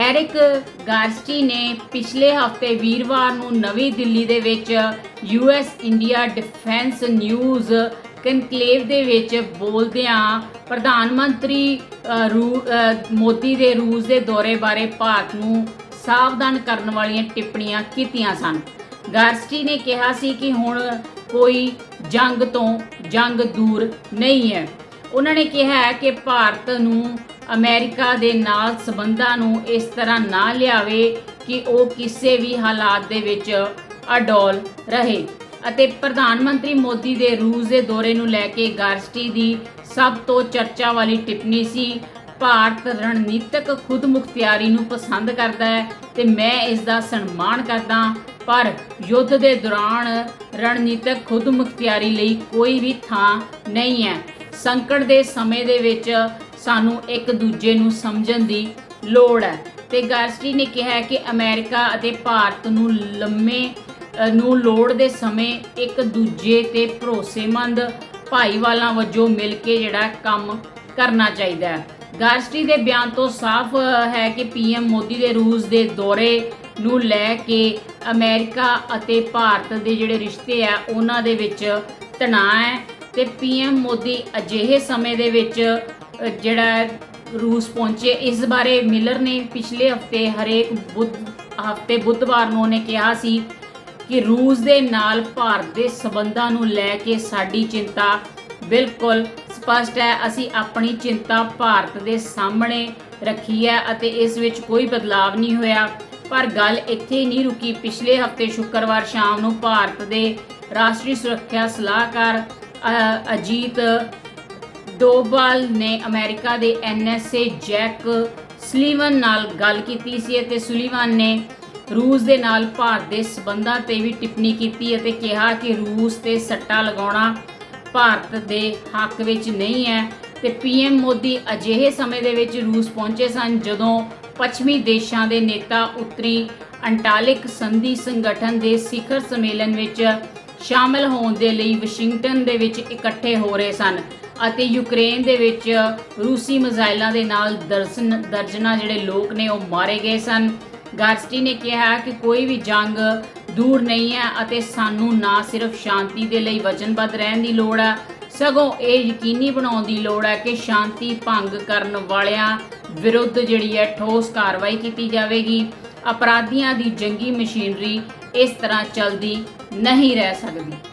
Eric ਗਾਰਸਟੀ ਨੇ ਪਿਛਲੇ ਹਫ਼ਤੇ ਵੀਰਵਾਰ ਨੂੰ ਨਵੀਂ ਦਿੱਲੀ ਦੇ ਵਿੱਚ US India defence news conclave ਦੇ ਵਿੱਚ ਬੋਲਦਿਆਂ ਪ੍ਰਧਾਨ ਮੰਤਰੀ ਮੋਦੀ ਦੇ ਰੂਸ ਦੇ ਦੌਰੇ ਬਾਰੇ ਭਾਰਤ ਨੂੰ ਸਾਵਧਾਨ ਕਰਨ ਵਾਲੀਆਂ ਟਿੱਪਣੀਆਂ ਕੀਤੀਆਂ ਸਨ। ਗਾਰਸਟੀ ਨੇ ਕਿਹਾ ਸੀ ਕਿ ਹੁਣ ਕੋਈ ਜੰਗ ਤੋਂ ਜੰਗ ਦੂਰ ਨਹੀਂ ਹੈ। ਉਹਨਾਂ ਨੇ ਕਿਹਾ ਹੈ ਕਿ ਭਾਰਤ ਨੂੰ ਅਮਰੀਕਾ ਦੇ ਨਾਲ ਸਬੰਧਾਂ ਨੂੰ ਇਸ ਤਰ੍ਹਾਂ ਨਾ ਲਿਆਵੇ ਕਿ ਉਹ ਕਿਸੇ ਵੀ ਹਾਲਾਤ ਦੇ ਵਿੱਚ ਅਡੋਲ ਰਹੇ। ਅਤੇ ਪ੍ਰਧਾਨ ਮੰਤਰੀ ਮੋਦੀ ਦੇ ਰੂਸ ਦੇ ਦੌਰੇ ਨੂੰ ਲੈ ਕੇ ਗਾਰਸਟੀ ਦੀ ਸਭ ਤੋਂ ਚਰਚਾ ਵਾਲੀ ਟਿੱਪਣੀ ਸੀ, ਭਾਰਤ ਰਣਨੀਤਕ ਖੁਦਮੁਖਤਿਆਰੀ ਨੂੰ ਪਸੰਦ ਕਰਦਾ ਹੈ ਤੇ ਮੈਂ ਇਸ ਦਾ ਸਨਮਾਨ ਕਰਦਾ ਪਰ ਯੁੱਧ ਦੇ ਦੌਰਾਨ ਰਣਨੀਤਕ ਖੁਦਮੁਖਤਿਆਰੀ ਲਈ ਕੋਈ ਵੀ ਥਾਂ ਨਹੀਂ ਹੈ। ਸੰਕਟ ਦੇ ਸਮੇਂ ਦੇ ਵਿੱਚ ਸਾਨੂੰ ਇੱਕ ਦੂਜੇ ਨੂੰ ਸਮਝਣ ਦੀ ਲੋੜ ਹੈ। ਤੇ ਗਾਰਸਟੀ ਨੇ ਕਿਹਾ ਕਿ ਅਮਰੀਕਾ ਅਤੇ ਭਾਰਤ ਨੂੰ ਲੰਮੇ ਨੂੰ ਲੋੜ ਦੇ ਸਮੇਂ ਇੱਕ ਦੂਜੇ ਤੇ ਭਰੋਸੇਮੰਦ ਭਾਈਵਾਲਾਂ ਵਜੋਂ ਮਿਲ ਕੇ ਜਿਹੜਾ ਕੰਮ ਕਰਨਾ ਚਾਹੀਦਾ ਹੈ। ਗਾਰਸਟੀ ਦੇ ਬਿਆਨ ਤੋਂ ਸਾਫ਼ ਹੈ ਕਿ ਪੀਐਮ ਮੋਦੀ ਦੇ ਰੂਸ ਦੇ ਦੌਰੇ ਨੂੰ ਲੈ ਕੇ ਅਮਰੀਕਾ ਅਤੇ ਭਾਰਤ ਦੇ ਜਿਹੜੇ ਰਿਸ਼ਤੇ ਆ, ਉਹਨਾਂ ਦੇ ਵਿੱਚ ਤਣਾਅ ਹੈ। ਤੇ ਪੀਐਮ ਮੋਦੀ ਅਜਿਹੇ ਸਮੇਂ ਦੇ ਵਿੱਚ ਜਿਹੜਾ ਰੂਸ ਪਹੁੰਚੇ, ਇਸ ਬਾਰੇ ਮਿਲਰ ਨੇ ਪਿਛਲੇ ਹਫ਼ਤੇ ਹਰੇਕ ਬੁੱਧ, ਹਫ਼ਤੇ ਬੁੱਧਵਾਰ ਨੂੰ ਉਹਨੇ ਕਿਹਾ ਸੀ ਕਿ ਰੂਸ ਦੇ ਨਾਲ ਭਾਰਤ ਦੇ ਸਬੰਧਾਂ ਨੂੰ ਲੈ ਕੇ ਸਾਡੀ ਚਿੰਤਾ ਬਿਲਕੁਲ ਸਪਸ਼ਟ ਹੈ। ਅਸੀਂ ਆਪਣੀ ਚਿੰਤਾ ਭਾਰਤ ਦੇ ਸਾਹਮਣੇ ਰੱਖੀ ਹੈ ਅਤੇ ਇਸ ਵਿੱਚ ਕੋਈ ਬਦਲਾਵ ਨਹੀਂ ਹੋਇਆ। ਪਰ ਗੱਲ ਇੱਥੇ ਨਹੀਂ ਰੁਕੀ। ਪਿਛਲੇ ਹਫ਼ਤੇ ਸ਼ੁੱਕਰਵਾਰ ਸ਼ਾਮ ਨੂੰ ਭਾਰਤ ਦੇ ਰਾਸ਼ਟਰੀ ਸੁਰੱਖਿਆ ਸਲਾਹਕਾਰ ਅਜੀਤ ਡੋਬਾਲ ਨੇ ਅਮਰੀਕਾ ਦੇ ਐਨਐਸਏ ਜੈਕ ਸਲੀਵਨ ਨਾਲ ਗੱਲ ਕੀਤੀ ਸੀ ਅਤੇ ਸੁਲੀਵਨ ਨੇ ਰੂਸ ਦੇ ਨਾਲ ਭਾਰਤ ਦੇ ਸਬੰਧਾਂ ਤੇ ਵੀ ਟਿੱਪਣੀ ਕੀਤੀ ਅਤੇ ਕਿਹਾ ਕਿ ਰੂਸ ਤੇ ਸੱਟਾ ਲਗਾਉਣਾ ਭਾਰਤ ਦੇ ਹੱਕ ਵਿੱਚ ਨਹੀਂ ਹੈ ਤੇ ਪੀਐਮ ਮੋਦੀ ਅਜਿਹੇ ਸਮੇਂ ਦੇ ਵਿੱਚ ਰੂਸ ਪਹੁੰਚੇ ਸਨ ਜਦੋਂ ਪੱਛਮੀ ਦੇਸ਼ਾਂ ਦੇ ਨੇਤਾ ਉੱਤਰੀ ਅੰਟਾਲਿਕ ਸੰਧੀ ਸੰਗਠਨ ਦੇ ਸਿਖਰ ਸੰਮੇਲਨ ਵਿੱਚ ਸ਼ਾਮਲ ਹੋਣ ਦੇ ਲਈ ਵਾਸ਼ਿੰਗਟਨ ਦੇ ਵਿੱਚ ਇਕੱਠੇ ਹੋ ਰਹੇ ਸਨ। ਅਤੇ ਯੂਕਰੇਨ ਦੇ ਵਿੱਚ ਰੂਸੀ ਮਿਜ਼ਾਈਲਾਂ ਦੇ ਨਾਲ ਦਰਸਨ ਦਰਜਨਾਂ ਜਿਹੜੇ ਲੋਕ ਨੇ ਉਹ ਮਾਰੇ ਗਏ ਸਨ। ਗਾਰਸਟੀ ਨੇ ਕਿਹਾ ਕਿ ਕੋਈ ਵੀ ਜੰਗ ਦੂਰ ਨਹੀਂ ਹੈ ਅਤੇ ਸਾਨੂੰ ਨਾ ਸਿਰਫ ਸ਼ਾਂਤੀ ਦੇ ਲਈ ਵਚਨਬੱਧ ਰਹਿਣ ਦੀ ਲੋੜ ਹੈ, ਸਗੋਂ ਇਹ ਯਕੀਨੀ ਬਣਾਉਣ ਦੀ ਲੋੜ ਹੈ ਕਿ ਸ਼ਾਂਤੀ ਭੰਗ ਕਰਨ ਵਾਲਿਆਂ ਵਿਰੁੱਧ ਜਿਹੜੀ ਹੈ ਠੋਸ ਕਾਰਵਾਈ ਕੀਤੀ ਜਾਵੇਗੀ। ਅਪਰਾਧੀਆਂ ਦੀ ਜੰਗੀ ਮਸ਼ੀਨਰੀ ਇਸ ਤਰ੍ਹਾਂ ਚੱਲਦੀ ਨਹੀਂ ਰਹਿ ਸਕਦੀ।